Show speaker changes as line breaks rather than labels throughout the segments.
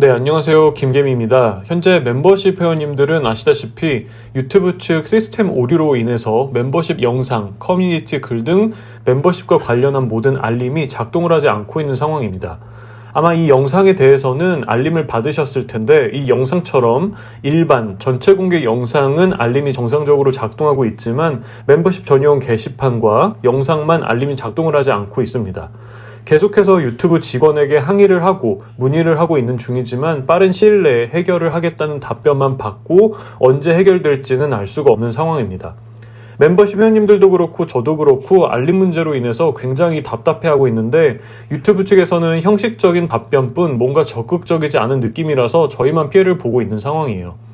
네, 안녕하세요. 김개미입니다. 현재 멤버십 회원님들은 아시다시피 유튜브 측 시스템 오류로 인해서 멤버십 영상, 커뮤니티 글 등 멤버십과 관련한 모든 알림이 작동을 하지 않고 있는 상황입니다. 아마 이 영상에 대해서는 알림을 받으셨을 텐데 이 영상처럼 일반 전체 공개 영상은 알림이 정상적으로 작동하고 있지만 멤버십 전용 게시판과 영상만 알림이 작동을 하지 않고 있습니다. 계속해서 유튜브 직원에게 항의를 하고 문의를 하고 있는 중이지만 빠른 시일 내에 해결을 하겠다는 답변만 받고 언제 해결될지는 알 수가 없는 상황입니다. 멤버십 회원님들도 그렇고 저도 그렇고 알림 문제로 인해서 굉장히 답답해하고 있는데 유튜브 측에서는 형식적인 답변뿐 뭔가 적극적이지 않은 느낌이라서 저희만 피해를 보고 있는 상황이에요.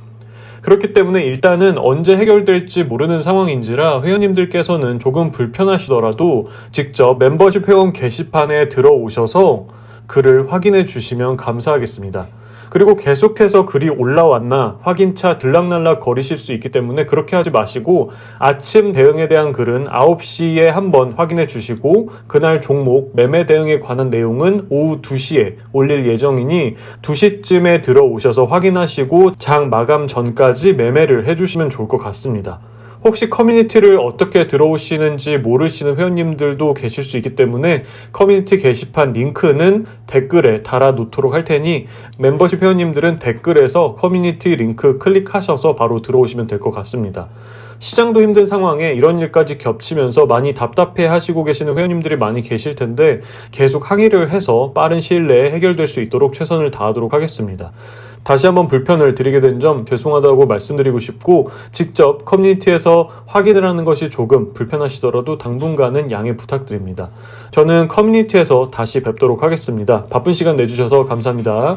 그렇기 때문에 일단은 언제 해결될지 모르는 상황인지라 회원님들께서는 조금 불편하시더라도 직접 멤버십 회원 게시판에 들어오셔서 글을 확인해 주시면 감사하겠습니다. 그리고 계속해서 글이 올라왔나 확인차 들락날락 거리실 수 있기 때문에 그렇게 하지 마시고 아침 대응에 대한 글은 9시에 한번 확인해 주시고 그날 종목 매매 대응에 관한 내용은 오후 2시에 올릴 예정이니 2시쯤에 들어오셔서 확인하시고 장 마감 전까지 매매를 해주시면 좋을 것 같습니다. 혹시 커뮤니티를 어떻게 들어오시는지 모르시는 회원님들도 계실 수 있기 때문에 커뮤니티 게시판 링크는 댓글에 달아 놓도록 할 테니 멤버십 회원님들은 댓글에서 커뮤니티 링크 클릭하셔서 바로 들어오시면 될 것 같습니다. 시장도 힘든 상황에 이런 일까지 겹치면서 많이 답답해 하시고 계시는 회원님들이 많이 계실 텐데 계속 항의를 해서 빠른 시일 내에 해결될 수 있도록 최선을 다하도록 하겠습니다. 다시 한번 불편을 드리게 된 점 죄송하다고 말씀드리고 싶고 직접 커뮤니티에서 확인을 하는 것이 조금 불편하시더라도 당분간은 양해 부탁드립니다. 저는 커뮤니티에서 다시 뵙도록 하겠습니다. 바쁜 시간 내주셔서 감사합니다.